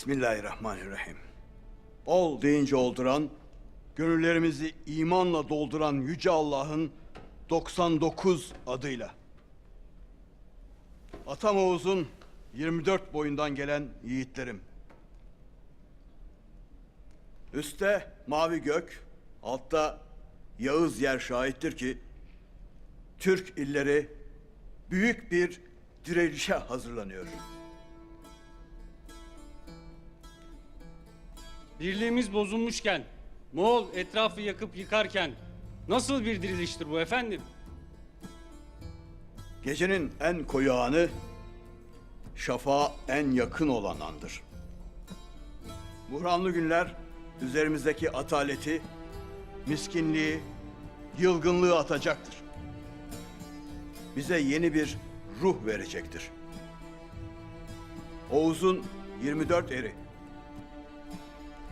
Bismillahirrahmanirrahim. Ol deyince olduran, gönüllerimizi imanla dolduran Yüce Allah'ın 99 adıyla. Atam Oğuz'un 24 boyundan gelen yiğitlerim. Üste mavi gök, altta Yağız yer şahittir ki Türk illeri büyük bir direnişe hazırlanıyor. Birliğimiz bozulmuşken, Moğol etrafı yakıp yıkarken nasıl bir diriliştir bu efendim? Gecenin en koyu anı, şafağa en yakın olan andır. Buhranlı günler üzerimizdeki ataleti, miskinliği, yılgınlığı atacaktır. Bize yeni bir ruh verecektir. Oğuz'un 24 eri.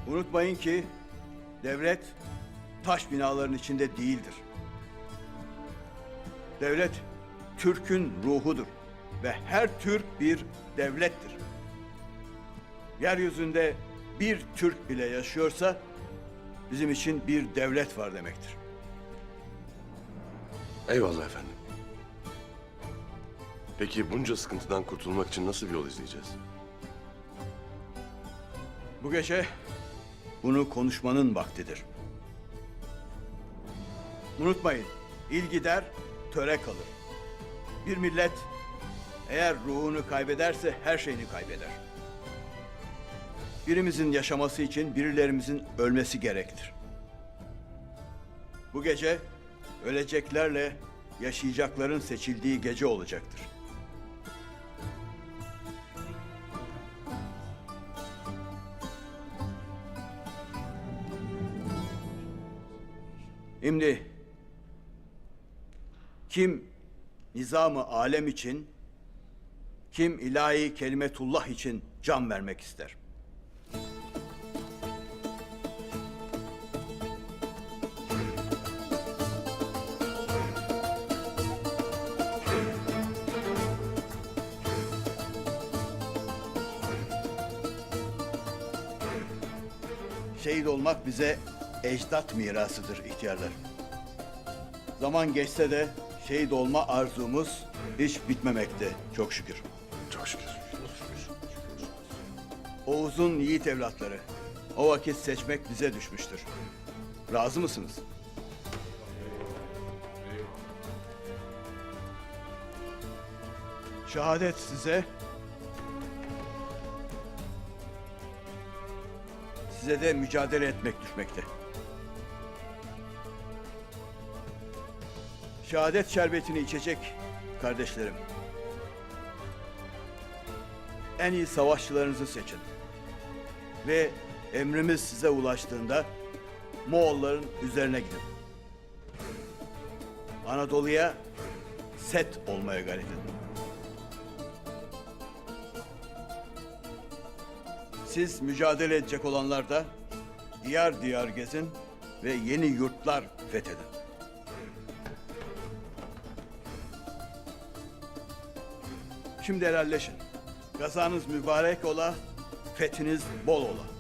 Unutmayın ki devlet taş binaların içinde değildir. Devlet Türk'ün ruhudur ve her Türk bir devlettir. Yeryüzünde bir Türk bile yaşıyorsa bizim için bir devlet var demektir. Eyvallah efendim. Peki bunca sıkıntıdan kurtulmak için nasıl bir yol izleyeceğiz? Bu gece bunu konuşmanın vaktidir. Unutmayın, il gider, töre kalır. Bir millet eğer ruhunu kaybederse her şeyini kaybeder. Birimizin yaşaması için birilerimizin ölmesi gerektir. Bu gece öleceklerle yaşayacakların seçildiği gece olacaktır. Şimdi kim nizamı alem için, kim ilahi kelimetullah için can vermek ister? Şehit olmak bize ecdat mirasıdır ihtiyarlar. Zaman geçse de şehit olma arzumuz hiç bitmemekte çok şükür. Çok şükür. Oğuz'un yiğit evlatları. O vakit seçmek bize düşmüştür. Razı mısınız? Şehadet size. Size de mücadele etmek düşmekte. Şehadet şerbetini içecek kardeşlerim. En iyi savaşçılarınızı seçin. Ve emrimiz size ulaştığında Moğolların üzerine gidin. Anadolu'ya set olmaya gayret edin. Siz mücadele edecek olanlar da diyar diyar gezin ve yeni yurtlar fethedin. Şimdi helalleşin. Gazanız mübarek ola, fethiniz bol ola.